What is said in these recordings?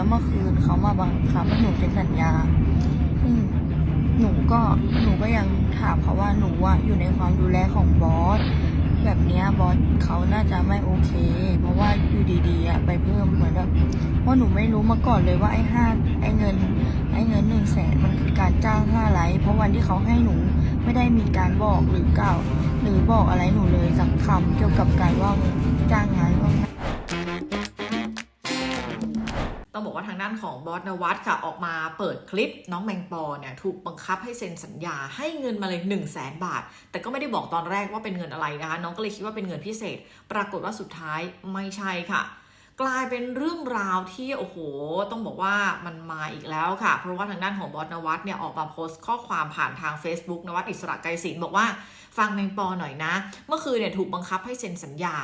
แล้วเมื่อคืนเขามาบังคับให้หนูเซ็นสัญญาซึ่งหนูก็หนูก็ยังถามเขาว่าหนูอะอยู่ในความดูแลของบอสแบบนี้บอสเขาน่าจะไม่โอเค เพราะว่าอยู่ดีๆอะไปเพิ่มเหมือนแบบเพราะหนูไม่รู้มาก่อนเลยว่าไอ้ห้าไอ้เงิน ไอ้เงินหนึ่งแสนมันคือการจ้างห้าไลฟ์เพราะวันที่เขาให้หนูไม่ได้มีการบอกหรือกล่าว หรือบอกอะไรหนูเลยสักคำเกี่ยวกับการว่าจ้างงานล่า บอกว่าทางด้านของบอสนวัตค่ะออกมาเปิดคลิปน้องแมงปอเนี่ยถูกบังคับให้เซ็นสัญญาให้เงินมาเลย 1 0 0 0 0แสนบาท แต่ก็ไม่ได้บอกตอนแรกว่าเป็นเงินอะไรนะคะ น้องก็เลยคิดว่าเป็นเงินพิเศษ ปรากฏว่าสุดท้ายไม่ใช่ค่ะกลายเป็นเรื่องราวที่โอ้โห ต้องบอกว่ามันมาอีกแล้วค่ะ เพราะว่าทางด้านของบอสนวัตเนี่ยออกมาโพสต์ข้อความผ่านทาง Facebook นวัตอิสระไกรศิลป์บอกว่า ฟังแมงปอหน่อยนะ เมื่อคืนเนี่ยถูกบังคับให้เซ็นสัญญา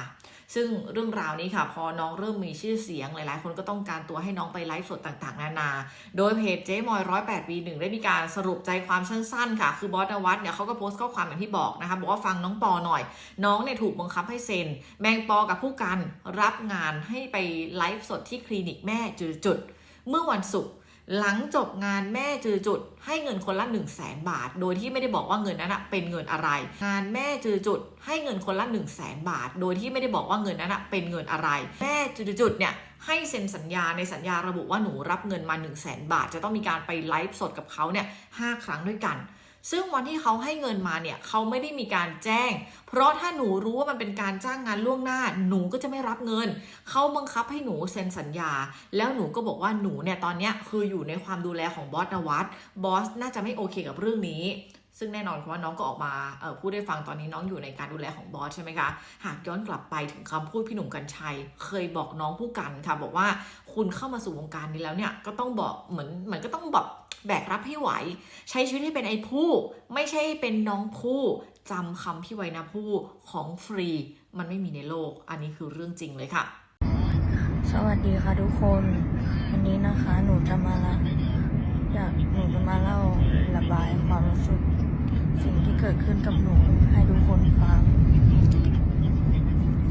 ซึ่งเรื่องราวนี้ค่ะ พอน้องเริ่มมีชื่อเสียงหลาย ๆ คนก็ต้องการตัวให้น้องไปไลฟ์สดต่าง ๆ นานา โดยเพจเจ๊มอยร้อยแปดปีหนึ่งได้มีการสรุปใจความสั้น ๆ ค่ะ คือบอสนวัตเนี่ยเขาก็โพสต์ข้อความอย่างที่บอกนะคะบอกว่าฟังน้องปอหน่อย น้องเนี่ยถูกบังคับให้เซ็น แมงปอกับผู้กันรับงานให้ไปไลฟ์สดที่คลินิกแม่จุดๆเมื่อวันศุกร์ หลังจบงานแม่จือจุด ให้เงินคนละ 1 0 0 0 0แสนบาท โดยที่ไม่ได้บอกว่าเงินนั้นเป็นเงินอะไร งานแม่จือจุด ให้เงินคนละ 1 0 0 0 0แสนบาท โดยที่ไม่ได้บอกว่าเงินนั้นเป็นเงินอะไร แม่จือจุดเนี่ยให้เซ็นสัญญาในสัญญาระบุว่าหนูรับเงินมา 1 0 0 0 0แสนบาท จะต้องมีการไปไลฟ์สดกับเขาเนี่ยห้าครั้งด้วยกัน ซึ่งวันที่เขาให้เงินมาเนี่ยเขาไม่ได้มีการแจ้ง เพราะถ้าหนูรู้ว่ามันเป็นการจ้างงานล่วงหน้า หนูก็จะไม่รับเงิน เขาบังคับให้หนูเซ็นสัญญา แล้วหนูก็บอกว่าหนูเนี่ยตอนเนี้ยคืออยู่ในความดูแลของบอสนวัตบอสน่าจะไม่โอเคกับเรื่องนี้ซึ่งแน่นอนว่าน้องก็ออกมาเอ่อพูดได้ฟังตอนนี้น้องอยู่ในการดูแลของบอสใช่ไหมคะ หากย้อนกลับไปถึงคำพูดพี่หนุ่มกัญชัย เคยบอกน้องผู้กันค่ะ บอกว่าคุณเข้ามาสู่วงการนี้แล้วเนี่ยก็ต้องบอกเหมือนเหมือนก็ต้องแบบ แบกรับให้ไหว ใช้ชีวิตให้เป็นไอ้ผู้ ไม่ใช่เป็นน้องผู้จำคำพี่ไว้นะผู้ของฟรี มันไม่มีในโลก อันนี้คือเรื่องจริงเลยค่ะ สวัสดีค่ะทุกคน วันนี้นะคะหนูจะมาละอยากหนูจะมาเล่าระบายความรู้สึก สิ่งที่เกิดขึ้นกับหนูให้ทุกคนฟัง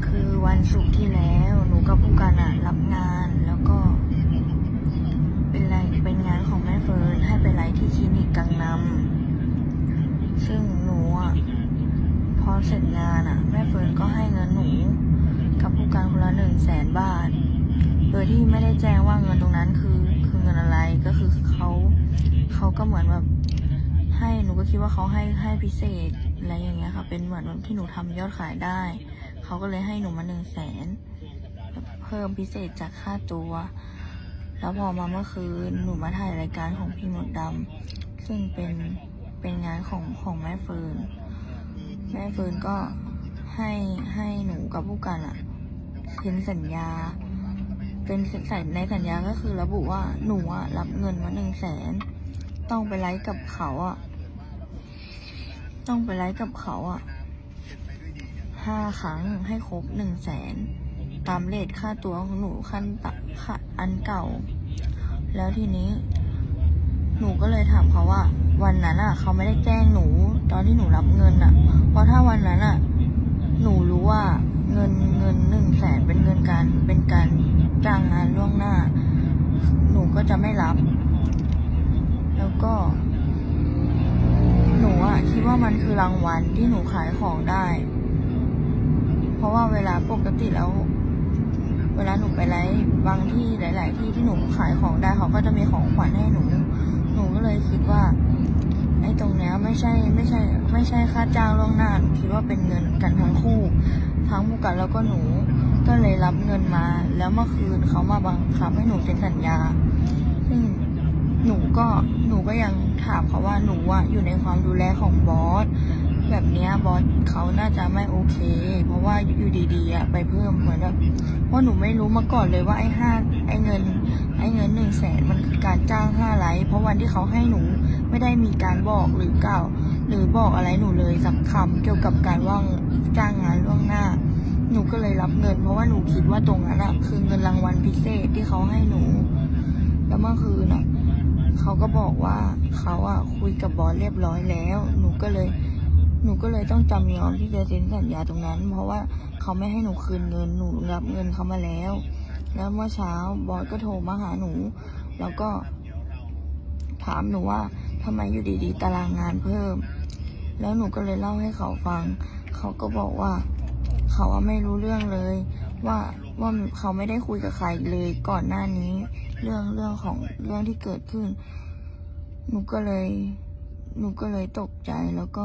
คือวันศุกร์ที่แล้วหนูกับผู้การอะรับงานแล้วก็ำซึ่งหนูอะพอเสร็จงานอะ แม่เฟิร์นก็ให้เงินหนูกับผู้การคนละหนึ่งแสนบาท โดยที่ไม่ได้แจ้งว่าเงินตรงนั้นคือคือเงินอะไรก็คือเขาเขาก็เหมือนแบบให้หนูก็คิดว่าเขาให้ให้พิเศษอะไรอย่างเงี้ยค่ะ เป็นเหมือนที่หนูทำยอดขายได้ เขาก็เลยให้หนูมาหนึ่งแสนเพิ่มพิเศษจากค่าตัว แล้วพอมาเมื่อคืนหนูมาถ่ายรายการของพี่มดดำ ซึ่งเป็นเป็นงานของของแม่เฟิร์นแม่เฟิร์นก็ให้ให้หนูกับผู้กันอะเซ็นสัญญา เป็นใส่ในสัญญาก็คือระบุว่าหนูอะรับเงินมาหนึ่งแสนต้องไปไลฟ์กับเขาอะต้องไปไลฟ์กับเขาอะห้าครั้งให้ครบหนึ่งแสนตามเลทค่าตัวของหนูขั้นตัค่าอันเก่า แล้วทีนี้ หนูก็เลยถามเขาว่า วันนั้นอะ เขาไม่ได้แจ้งหนู ตอนที่หนูรับเงินอะ เพราะถ้าวันนั้นอะ หนูรู้ว่าเงินเงินหนึ่งแสนเป็นเงินการเป็นการจ้างงานล่วงหน้า หนูก็จะไม่รับ แล้วก็ หนูอะคิดว่ามันคือรางวัลที่หนูขายของได้ เพราะว่าเวลาปกติแล้ว เวลาหนูไปไลฟ์บางที่หลาย ๆ ที่ที่หนูขายของได้เขาก็จะมีของขวัญให้หนู หนูก็เลยคิดว่าไอ้ตรงเนี้ยไม่ใช่ไม่ใช่ ไม่ใช่ค่าจ้างล่วงหน้าหนูคิดว่าเป็นเงินกันทั้งคู่ทั้งผู้กันแล้วก็หนูก็เลยรับเงินมา แล้วเมื่อคืนเขามาบังคับให้หนูเซ็นสัญญา ซึ่งหนูก็หนูก็ยังถามเขาว่าหนูอะอยู่ในความดูแลของบอส แบบนี้บอสเขาน่าจะไม่โอเค เพราะว่าอยู่ดีๆอะไปเพิ่มเหมือนแบบเพราะหนูไม่รู้มาก่อนเลยว่าไอ้ห้าไอ้เงิน ไอ้เงินหนึ่งแสนมันคือการจ้างห้าไลฟ์เพราะวันที่เขาให้หนูไม่ได้มีการบอกหรือกล่าว หรือบอกอะไรหนูเลยสักคำเกี่ยวกับการว่างจ้างงานล่วงหน้า หนูก็เลยรับเงิน เพราะว่าหนูคิดว่าตรงนั้นอะคือเงินรางวัลพิเศษที่เขาให้หนู แล้วเมื่อคืนอะเขาก็บอกว่าเขาอะคุยกับบอสเรียบร้อยแล้ว หนูก็เลย หนูก็เลยต้องจำยอมที่จะเซ็นสัญญาตรงนั้น เพราะว่าเขาไม่ให้หนูคืนเงินหนูรับเงินเขามาแล้ว แล้วเมื่อเช้าบอสก็โทรมาหาหนู แล้วก็ ถามหนูว่าทำไมอยู่ดีๆ ตารางงานเพิ่ม แล้วหนูก็เลยเล่าให้เขาฟัง เขาก็บอกว่า เขาอะไม่รู้เรื่องเลย ว่าว่าเขาไม่ได้คุยกับใครเลยก่อนหน้านี้ เรื่องเรื่องของเรื่องที่เกิดขึ้น หนูก็เลย หนูก็เลยตกใจแล้วก็